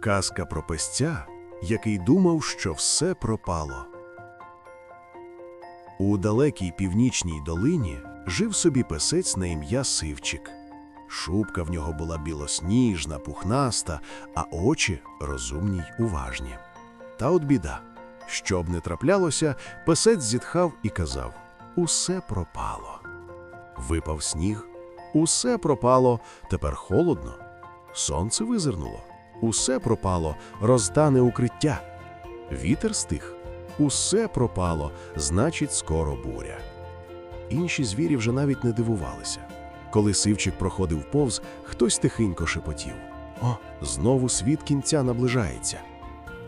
Казка про песця, який думав, що все пропало. У далекій північній долині жив собі песець на ім'я Сивчик. Шубка в нього була білосніжна, пухнаста, а очі розумні й уважні. Та от біда. Що б не траплялося, песець зітхав і казав: Усе пропало. Випав сніг, усе пропало, тепер холодно. Сонце визирнуло, усе пропало, роздане укриття. Вітер стих, усе пропало, значить, скоро буря. Інші звірі вже навіть не дивувалися. Коли сивчик проходив повз, хтось тихенько шепотів: О, знову світ кінця наближається.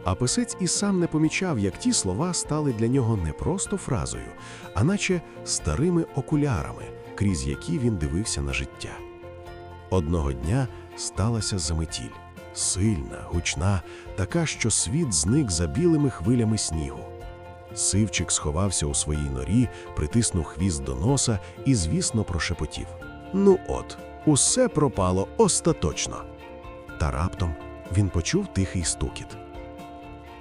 А писець і сам не помічав, як ті слова стали для нього не просто фразою, а наче старими окулярами, крізь які він дивився на життя. Одного дня сталася заметіль. Сильна, гучна, така, що світ зник за білими хвилями снігу. Сивчик сховався у своїй норі, притиснув хвіст до носа і, звісно, прошепотів. Ну от, усе пропало остаточно. Та раптом він почув тихий стукіт.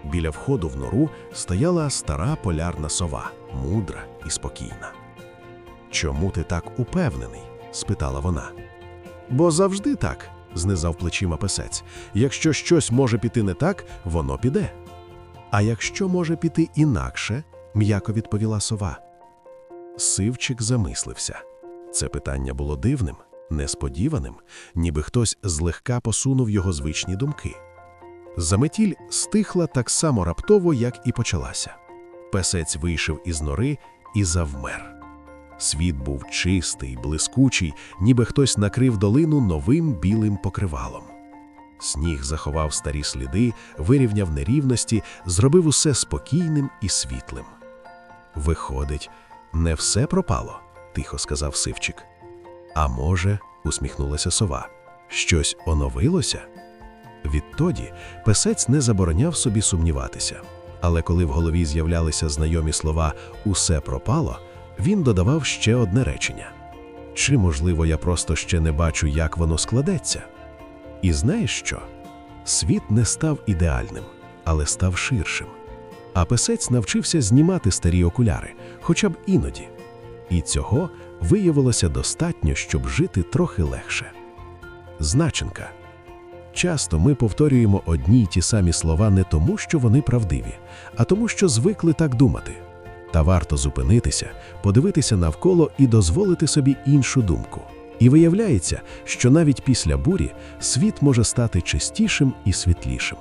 Біля входу в нору стояла стара полярна сова, мудра і спокійна. Чому ти так упевнений? спитала вона. Бо завжди так, знизав плечима песець. Якщо щось може піти не так, воно піде. А якщо може піти інакше, м'яко відповіла сова. Сивчик замислився. Це питання було дивним, несподіваним, ніби хтось злегка посунув його звичні думки. Заметіль стихла так само раптово, як і почалася. Песець вийшов із нори і завмер. Світ був чистий, блискучий, ніби хтось накрив долину новим білим покривалом. Сніг заховав старі сліди, вирівняв нерівності, зробив усе спокійним і світлим. Виходить, не все пропало, тихо сказав Сивчик. А може, усміхнулася сова, щось оновилося? Відтоді песець не забороняв собі сумніватися. Але коли в голові з'являлися знайомі слова Усе пропало, він додавав ще одне речення: Чи, можливо, я просто ще не бачу, як воно складеться? І знаєш що? Світ не став ідеальним, але став ширшим. А песець навчився знімати старі окуляри, хоча б іноді. І цього виявилося достатньо, щоб жити трохи легше. Значенка. Часто ми повторюємо одні й ті самі слова не тому, що вони правдиві, а тому, що звикли так думати. Та варто зупинитися, подивитися навколо і дозволити собі іншу думку. І виявляється, що навіть після бурі світ може стати чистішим і світлішим.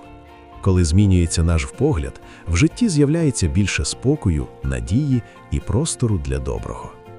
Коли змінюється наш погляд, в житті з'являється більше спокою, надії і простору для доброго.